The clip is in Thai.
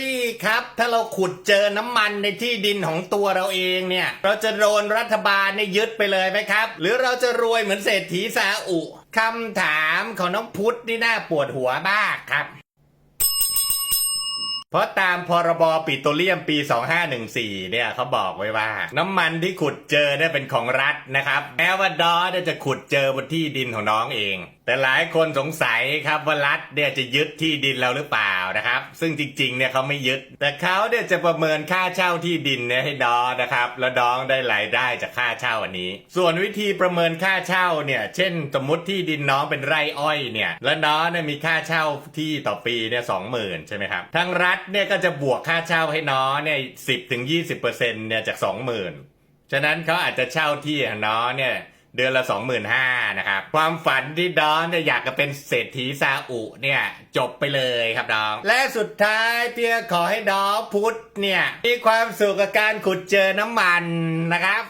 นี่ครับถ้าเราขุดเจอน้ำมันในที่ดินของตัวเราเองเนี่ย เราจะโดนรัฐบาลเนี่ยยึดไปเลยไหมครับ หรือเราจะรวยเหมือนเศรษฐีซาอุคำถามของน้องพุทธนี่น่าปวดหัวมากครับ เพราะตามพรบปิโตรเลียมปี 2514 เนี่ยเขาบอกไว้ว่า น้ำมันที่ขุดเจอเนี่ยเป็นของรัฐนะครับแม้ว่าดอจะขุดเจอบนที่ดินของน้องเองแต่หลายคนสงสัยครับว่ารัฐเนี่ยจะยึดที่ดินเราหรือเปล่านะครับ ซึ่งจริงๆเนี่ยเขาไม่ยึด แต่เขาเนี่ยจะประเมินค่าเช่าที่ดินเนี่ยให้ดอนะครับ แล้วดองได้รายได้จากค่าเช่าอันนี้ ส่วนวิธีประเมินค่าเช่าเนี่ยเช่น สมมติที่ดินน้องเป็นไร่อ้อยเนี่ยแล้วน้องเนี่ยมีค่าเช่าที่ต่อปีเนี่ยสองหมื่นใช่ไหมครับทางรัฐเนี่ยก็จะบวกค่าเช่าให้น้องเนี่ยสิบถึงยี่สิบเปอร์เซ็นต์เนี่ยจากสองหมื่นฉะนั้นเขาอาจจะเช่าที่น้องเนี่ย เดือนละ25,000นะครับ ความฝันที่ดอนเนี่ยอยากจะเป็นเศรษฐีซาอุเนี่ย จบไปเลยครับดอง และสุดท้ายเพียขอให้ดอพุทธเนี่ยมีความสุขกับการขุดเจอน้ำมันนะครับ